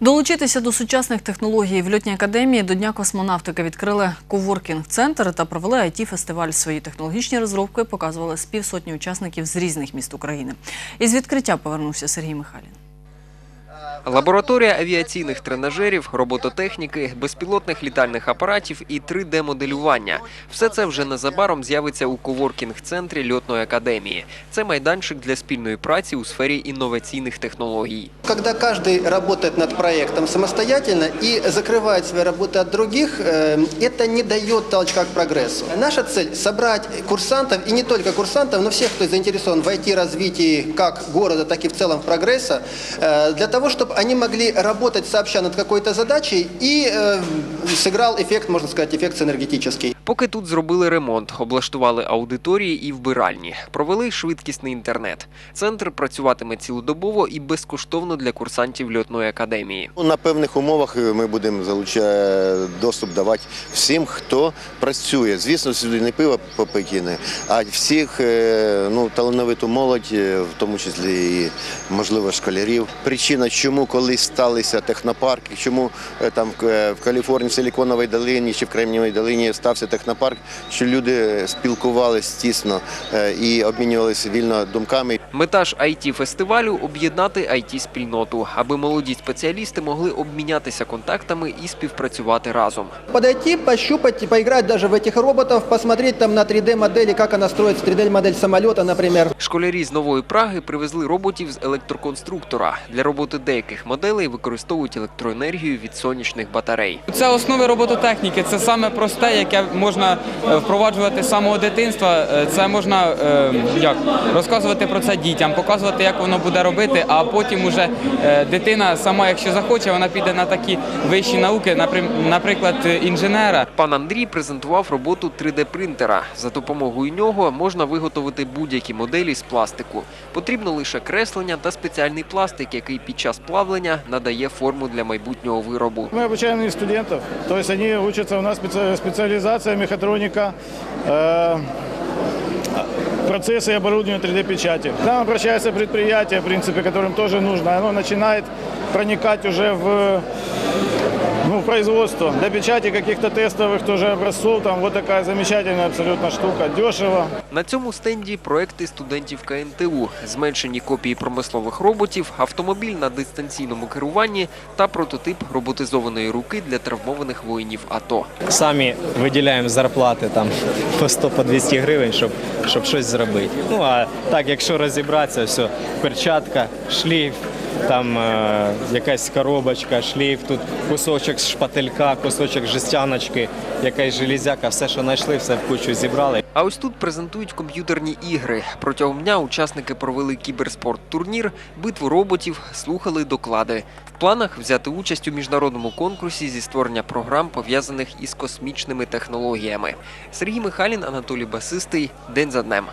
Долучитися до сучасних технологій в льотній академії до Дня космонавтики відкрили коворкінг-центр та провели it фестиваль Свої технологічні розробки показували з півсотні учасників з різних міст України. Із відкриття повернувся Сергій Михайлін. Лабораторія авіаційних тренажерів, робототехніки, безпілотних літальних апаратів і 3D-моделювання. Все це вже незабаром з'явиться у коворкінг-центрі льотної академії. Це майданчик для спільної праці у сфері інноваційних технологій. Когда каждый работает над проектом самостоятельно и закрывает свои работы от других, э, это не дает толчка к прогрессу. Наша цель – собрать курсантов, и не только курсантов, но всех, кто заинтересован в IT-развитии как города, так и в целом прогресса, э, для того, чтобы они могли работать сообща над какой-то задачей и э, сыграл эффект, можно сказать, эффект синергетический. Поки тут зробили ремонт, облаштували аудиторії і вбиральні, провели швидкісний інтернет. Центр працюватиме цілодобово і безкоштовно для курсантів льотної академії. Ну, На певних умовах ми будемо залучати доступ давати всім, хто працює. Звісно, сюди не пиво попиті, а всіх е, ну, талановиту молодь, е, в тому числі і можливо школярів. Причина, чому колись сталися технопарки, чому е, там е, в Каліфорнії, в Силіконовій долині чи в Кремнієвій долині стався технопарк, що люди спілкувалися тісно е, і обмінювалися вільно думками. Мета ж it фестивалю об'єднати it спільноту, аби молоді спеціалісти могли обмінятися контактами і співпрацювати разом. Подойти, пощупать, поиграть даже в этих роботов, посмотреть там на 3D-модели, как она строится, 3D-модель самолета, например. Школярі з нової Праги привезли роботів з електроконструктора. Для роботи деяких моделей використовують електроенергію від сонячних батарей. Це основи робототехніки. Це саме просте, яке можна е, впроваджувати з самого дитинства. Е, Це можна е, як розказувати про це дітям, показувати, як воно буде робити. А потім уже дитина сама, якщо захоче, вона піде на такі вищі науки, наприм- наприклад, інженера. Пан Андрій презентував роботу 3D-принтера. За допомогою нього можна виготовити будь-які моделі з пластику. Потрібно лише креслення та спеціальний пластик, який під час плавлення надає форму для майбутнього виробу. Мы обучаем и студентов, то есть они у нас специ- специализация мехатроника, э, процессы и оборудование 3D-печати. К нам обращается предприятие, в принципе, которым тоже нужно. Оно начинает проникать уже в, ну, производство. Для печати каких-то тестовых тоже образцов, там вот такая замечательная абсолютно штука, дешево. На цьому стенді проекти студентів КНТУ, зменшені копії промислових роботів, автомобіль на дистанційному керуванні та прототип роботизованої руки для травмованих воїнів АТО. самі виділяємо зарплати там по 100 по 200 гривень, щоб, щоб щось зробити. Ну а так, якщо розібратися, все, перчатка, шлейф, там е, якась коробочка, шлейф, тут кусочок шпателька, кусочок жестяночки, якась железяка, все, що знайшли, все в кучу зібрали. А ось тут презентують комп'ютерні ігри. Протягом дня учасники провели кіберспорт-турнір, битву роботів, слухали доклади. В планах взяти участь у міжнародному конкурсі зі створення програм, пов'язаних із космічними технологіями. Сергій Михайлін, Анатолій Басистий. День за днем.